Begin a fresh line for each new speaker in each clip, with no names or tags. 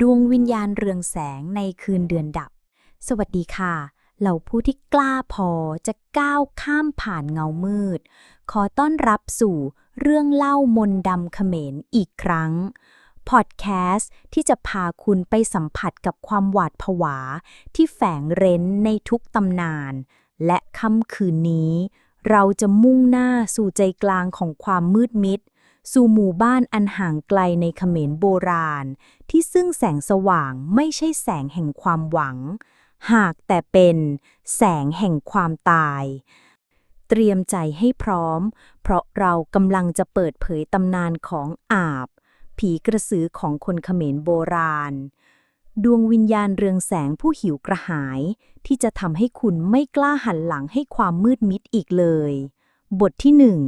ดวงวิญญาณเรืองแสงในคืนเดือนดับ สวัสดีค่ะเหล่าผู้ที่กล้าพอจะก้าวข้ามผ่านเงามืด ขอต้อนรับสู่เรื่องเล่ามนดำเขมรอีกครั้ง พอดแคสต์ที่จะพาคุณไปสัมผัสกับความหวาดผวา ที่แฝงเร้นในทุกตำนาน และค่ำคืนนี้ เราจะมุ่งหน้าสู่ใจกลางของความมืดมิด สู่หมู่บ้านอันห่างไกลในเขมรโบราณ ที่ซึ่งแสงสว่างไม่ใช่แสงแห่งความหวัง หากแต่เป็นแสงแห่งความตาย เตรียมใจให้พร้อม เพราะเรากำลังจะเปิดเผยตำนานของอาบ ผีกระสือของคนเขมรโบราณ ดวงวิญญาณเรืองแสงผู้หิวกระหาย ที่จะทำให้คุณไม่กล้าหันหลังให้ความมืดมิดอีกเลย บทที่หนึ่ง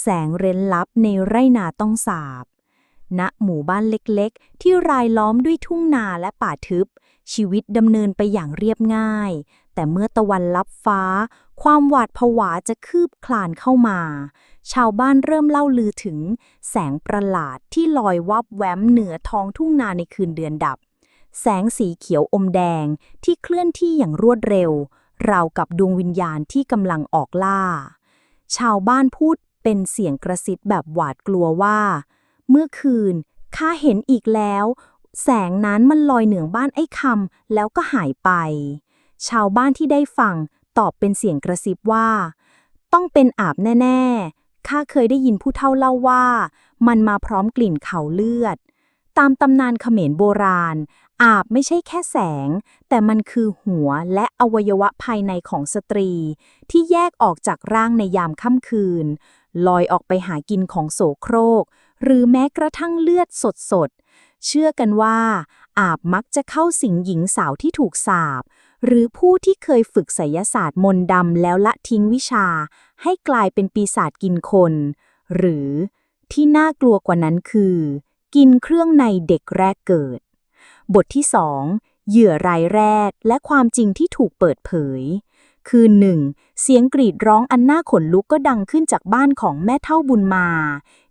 แสงเร้นลับในไร่นาต้องสาบ ณ หมู่บ้านเล็กๆ ที่รายล้อมด้วยทุ่งนาและป่าทึบ ชีวิตดำเนินไปอย่างเรียบง่าย แต่เมื่อตะวันลับฟ้า ความหวาดผวาจะคืบคลานเข้ามา ชาวบ้านเริ่มเล่าลือถึง แสงประหลาดที่ลอยวับแวมเหนือท้องทุ่งนาในคืนเดือนดับ แสงสีเขียวอมแดงที่เคลื่อนที่อย่างรวดเร็วราวกับดวงวิญญาณที่กำลังออกล่า ชาวบ้านพูด เป็นเสียงกระซิบแบบหวาดกลัวว่า เมื่อคืนข้าเห็นอีกแล้ว แสงนั้นมันลอยเหนือบ้านไอ้คำแล้วก็หายไป ชาวบ้านที่ได้ฟังตอบเป็นเสียงกระซิบว่า ต้องเป็นอาบแน่ๆข้าเคยได้ยินผู้เฒ่าเล่าว่า มันมาพร้อมกลิ่นเขาเลือด ตามตำนานเขมรโบราณ อาบไม่ใช่แค่แสง แต่มันคือหัวและอวัยวะภายในของสตรี ที่แยกออกจากร่างในยามค่ำคืน ลอยออกไปหากินของโสโครก หรือแม้กระทั่งเลือดสดๆ เชื่อกันว่า อาบมักจะเข้าสิงหญิงสาวที่ถูกสาปหรือผู้ที่เคยฝึกไสยศาสตร์มนต์ดำแล้วละทิ้งวิชา ให้กลายเป็นปีศาจกินคน หรือที่น่ากลัวกว่านั้นคือ กินเครื่องในเด็กแรกเกิด บทที่2 เหยื่อรายแรกและความจริงที่ถูกเปิดเผย คืนหนึ่งเสียงกรีดร้องอันน่าขนลุกก็ดังขึ้นจากบ้านของแม่เท่าบุญมา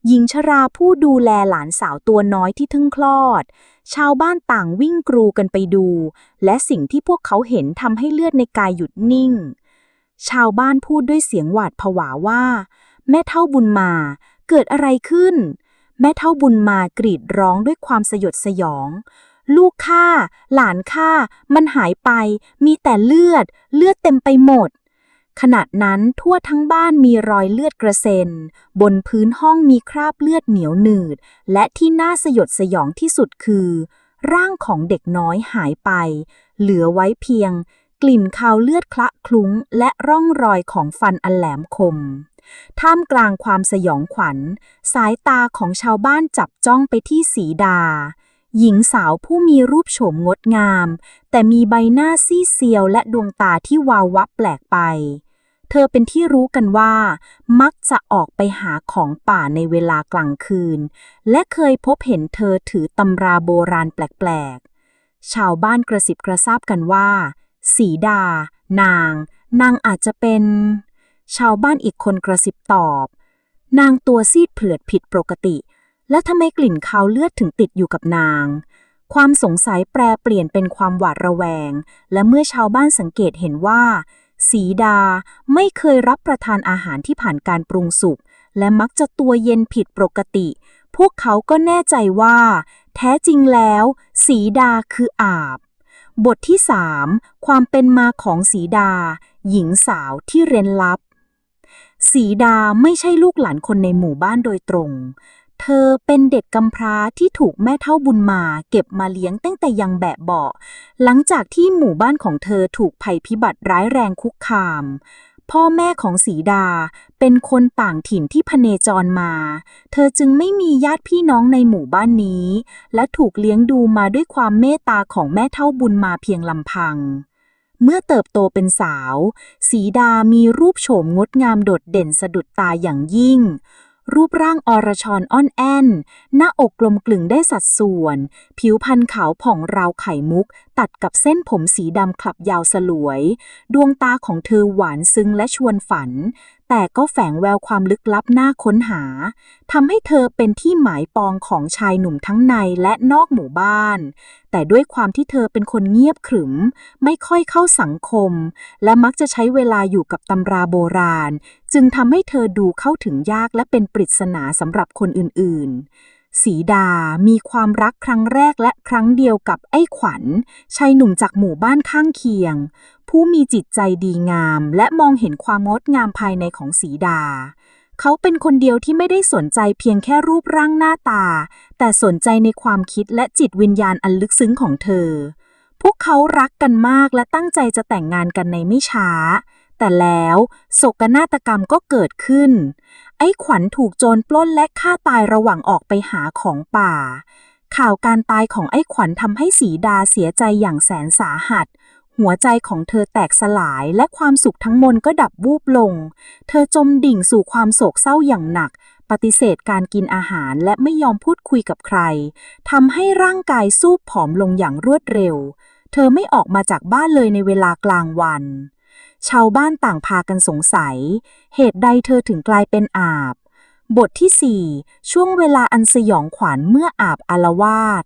หญิงชราผู้ดูแลหลานสาวตัวน้อยที่เพิ่งคลอด ชาวบ้านต่างวิ่งกรูกันไปดู และสิ่งที่พวกเขาเห็นทำให้เลือดในกายหยุดนิ่ง ชาวบ้านพูดด้วยเสียงหวาดผวาว่า แม่เท่าบุญมา เกิดอะไรขึ้น แม่เท่าบุญมากรีดร้องด้วยความสยดสยอง ลูกข้าหลานข้ามันหายไป มีแต่เลือด เลือดเต็มไปหมด ขณะนั้นทั่วทั้งบ้านมีรอยเลือดกระเซ็น บนพื้นห้องมีคราบเลือดเหนียวหนืด และที่น่าสยดสยองที่สุดคือ ร่างของเด็กน้อยหายไป เหลือไว้เพียง กลิ่นคาวเลือดคละคลุ้ง และร่องรอยของฟันอันแหลมคมท่ามกลางความสยองขวัญ สายตาของชาวบ้านจับจ้องไปที่สีดา หญิงสาวผู้มีรูปโฉมงดงาม แต่มีใบหน้าซีเซียวและดวงตาที่วาววับแปลกไป เธอเป็นที่รู้กันว่า มักจะออกไปหาของป่าในเวลากลางคืน และเคยพบเห็นเธอถือตำราโบราณแปลกๆ ชาวบ้านกระสิบกระซาบกันว่า สีดา นาง นางอาจจะเป็น ชาวบ้านอีกคนกระสิบตอบ นางตัวซีดเผือดผิดปกติ และทำไมกลิ่นคาวเลือดถึงติดอยู่กับนาง ความสงสัยแปรเปลี่ยนเป็นความหวาดระแวง และเมื่อชาวบ้านสังเกตเห็นว่า สีดาไม่เคยรับประทานอาหารที่ผ่านการปรุงสุก และมักจะตัวเย็นผิดปกติ พวกเขาก็แน่ใจว่า แท้จริงแล้ว สีดาคืออาบบทที่ 3 ความเป็นมาของสีดา หญิงสาวที่เร้นลับ สีดาไม่ใช่ลูกหลานคนในหมู่บ้านโดยตรง เธอเป็นเด็กกำพร้าที่ถูกแม่เท่าบุญมาเก็บมาเลี้ยงตั้งแต่ยังแบะเบาะหลังจากที่หมู่บ้านของเธอถูกภัยพิบัติร้ายแรงคุกคาม พ่อแม่ของสีดาเป็นคนต่างถิ่นที่พเนจรมา เธอจึงไม่มีญาติพี่น้องในหมู่บ้านนี้ และถูกเลี้ยงดูมาด้วยความเมตตาของแม่เท่าบุญมาเพียงลำพังเมื่อเติบโตเป็นสาว สีดามีรูปโฉมงดงามโดดเด่นสะดุดตาอย่างยิ่ง รูปร่างอรชอนอ่อนแอนหน้าอกกลมกลึงได้สัดส่วน ผิวพรรณขาวผ่องราวไข่มุก ตัดกับเส้นผมสีดำคลับยาวสลวย ดวงตาของเธอหวานซึ้งและชวนฝัน แต่ก็แฝงแววความลึกลับน่าค้นหาทำให้เธอเป็นที่หมายปองของชายหนุ่มทั้งในและนอกหมู่บ้าน แต่ด้วยความที่เธอเป็นคนเงียบขรึม ไม่ค่อยเข้าสังคม และมักจะใช้เวลาอยู่กับตำราโบราณ จึงทำให้เธอดูเข้าถึงยากและเป็นปริศนาสำหรับคนอื่นๆ สีดา มีความรักครั้งแรกและครั้งเดียวกับไอ้ขวัญชายหนุ่มจากหมู่บ้านข้างเคียง ผู้มีจิตใจดีงาม และมองเห็นความงดงามภายในของสีดา เขาเป็นคนเดียวที่ไม่ได้สนใจเพียงแค่รูปร่างหน้าตา แต่สนใจในความคิดและจิตวิญญาณอันลึกซึ้งของเธอ พวกเขารักกันมากและตั้งใจจะแต่งงานกันในไม่ช้า แต่แล้วโศกนาฏกรรมก็เกิดขึ้น ไอ้ขวัญถูกโจรปล้นและฆ่าตายระหว่างออกไปหาของป่า ข่าวการตายของไอ้ขวัญทำให้สีดาเสียใจอย่างแสนสาหัส หัวใจของเธอแตกสลายและความสุขทั้งมวลก็ดับวูบลง เธอจมดิ่งสู่ความโศกเศร้าอย่างหนัก ปฏิเสธการกินอาหารและไม่ยอมพูดคุยกับใครทำให้ร่างกายสู้ผอมลงอย่างรวดเร็ว เธอไม่ออกมาจากบ้านเลยในเวลากลางวัน ชาวบ้านต่างพากันสงสัย เหตุใดเธอถึงกลายเป็นอาบ บทที่ 4 ช่วงเวลาอันสยองขวัญเมื่ออาบอารวาส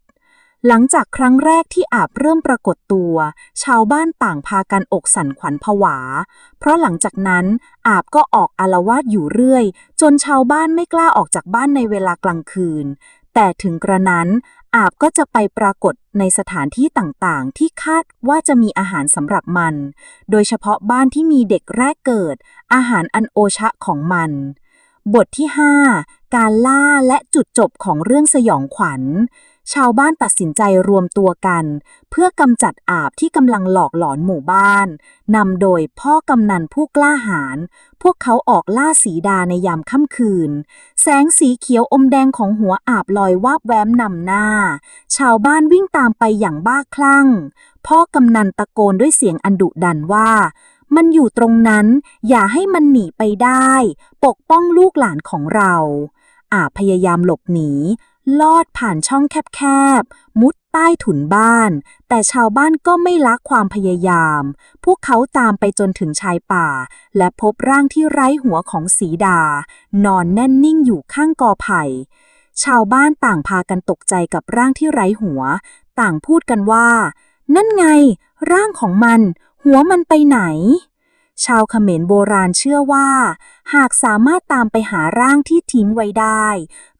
หลังจากครั้งแรกที่อาบเริ่มปรากฏตัว ชาวบ้านต่างพากันอกสั่นขวัญผวา เพราะหลังจากนั้นอาบก็ออกอารวาสอยู่เรื่อย จนชาวบ้านไม่กล้าออกจากบ้านในเวลากลางคืน แต่ถึงกระนั้น อาบก็จะไปปรากฏในสถานที่ต่างๆ ที่คาดว่าจะมีอาหารสำหรับมัน โดยเฉพาะบ้านที่มีเด็กแรกเกิด อาหารอันโอชะของมัน บทที่ 5 การล่าและจุดจบของเรื่องสยองขวัญ ชาวบ้านตัดสินใจรวมตัวกัน เพื่อกำจัดอาบที่กำลังหลอกหลอนหมู่บ้าน นำโดยพ่อกำนันผู้กล้าหาญ พวกเขาออกล่าสีดาในยามค่ำคืน แสงสีเขียวอมแดงของหัวอาบลอยวาบแวมนำหน้า ชาวบ้านวิ่งตามไปอย่างบ้าคลั่ง พ่อกำนันตะโกนด้วยเสียงอันดุดันว่ามันอยู่ตรงนั้น อย่าให้มันหนีไปได้ ปกป้องลูกหลานของเรา อาพยายามหลบหนี ลอดผ่านช่องแคบๆ มุดใต้ถุนบ้าน แต่ชาวบ้านก็ไม่ละความพยายาม พวกเขาตามไปจนถึงชายป่า และพบร่างที่ไร้หัวของสีดา นอนแน่นนิ่งอยู่ข้างกอไผ่ ชาวบ้านต่างพากันตกใจกับร่างที่ไร้หัว ต่างพูดกันว่า นั่นไง ร่างของมัน หัวมันไปไหนชาวเขมรโบราณเชื่อว่า หากสามารถตามไปหาร่างที่ทิ้งไว้ได้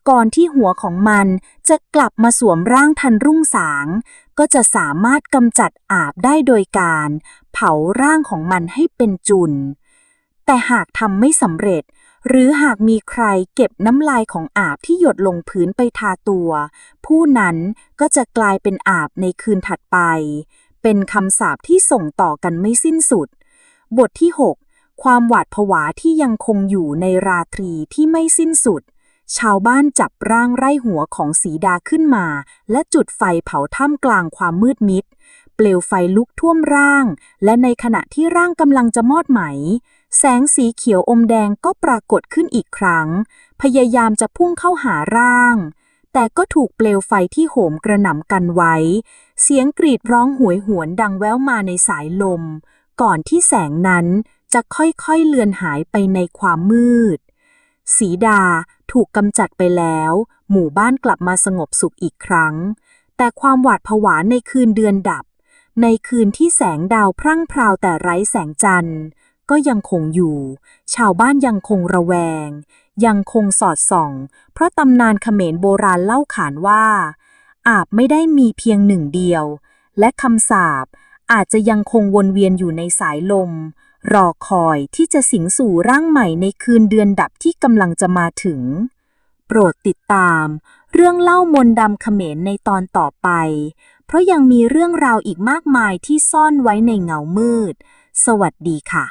ก่อนที่หัวของมันจะกลับมาสวมร่างทันรุ่งสาง ก็จะสามารถกำจัดอาบได้โดยการ เผาร่างของมันให้เป็นจุน แต่หากทำไม่สำเร็จ หรือหากมีใครเก็บน้ำลายของอาบที่หยดลงพื้นไปทาตัว ผู้นั้นก็จะกลายเป็นอาบในคืนถัดไป เป็นคำสาปที่ส่งต่อกันไม่สิ้นสุด บทที่ 6 ความหวาดผวาที่ยังคงอยู่ในราตรีที่ไม่สิ้นสุด ชาวบ้านจับร่างไร่หัวของสีดาขึ้นมา และจุดไฟเผาท่ามกลางความมืดมิด เปลวไฟลุกท่วมร่าง และในขณะที่ร่างกำลังจะมอดไหม แสงสีเขียวอมแดงก็ปรากฏขึ้นอีกครั้ง พยายามจะพุ่งเข้าหาร่าง แต่ก็ถูกเปลวไฟที่โหมกระหน่ำกันไว้ เสียงกรีดร้องหวยหวนดังแว่วมาในสายลม ก่อนที่แสงนั้นจะค่อยๆเลือนหายไปในความมืด สีดา ถูกกำจัดไปแล้ว หมู่บ้านกลับมาสงบสุขอีกครั้ง แต่ความหวาดผวาในคืนเดือนดับ ในคืนที่แสงดาวพรั่งพราวแต่ไร้แสงจันทร์ ก็ยังคงอยู่ ชาวบ้านยังคงระแวง ยังคงสอดส่อง เพราะตำนานเขมรโบราณเล่าขานว่า อาบไม่ได้มีเพียงหนึ่งเดียว และคำสาปอาจจะยังคงวนเวียนอยู่ในสายลม รอคอยที่จะสิงสู่ร่างใหม่ในคืนเดือนดับที่กำลังจะมาถึง โปรดติดตาม เรื่องเล่ามนต์ดำเขมรในตอนต่อไป เพราะยังมีเรื่องราวอีกมากมายที่ซ่อนไว้ในเงามืด สวัสดีค่ะ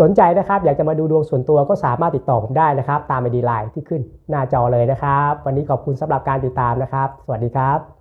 สนใจนะครับ อยากจะมาดูดวงส่วนตัวก็สามารถติดต่อผมได้นะครับ ตามไอดีไลน์ที่ขึ้นหน้าจอเลยนะครับ วันนี้ขอบคุณสำหรับการติดตามนะครับ สวัสดีครับ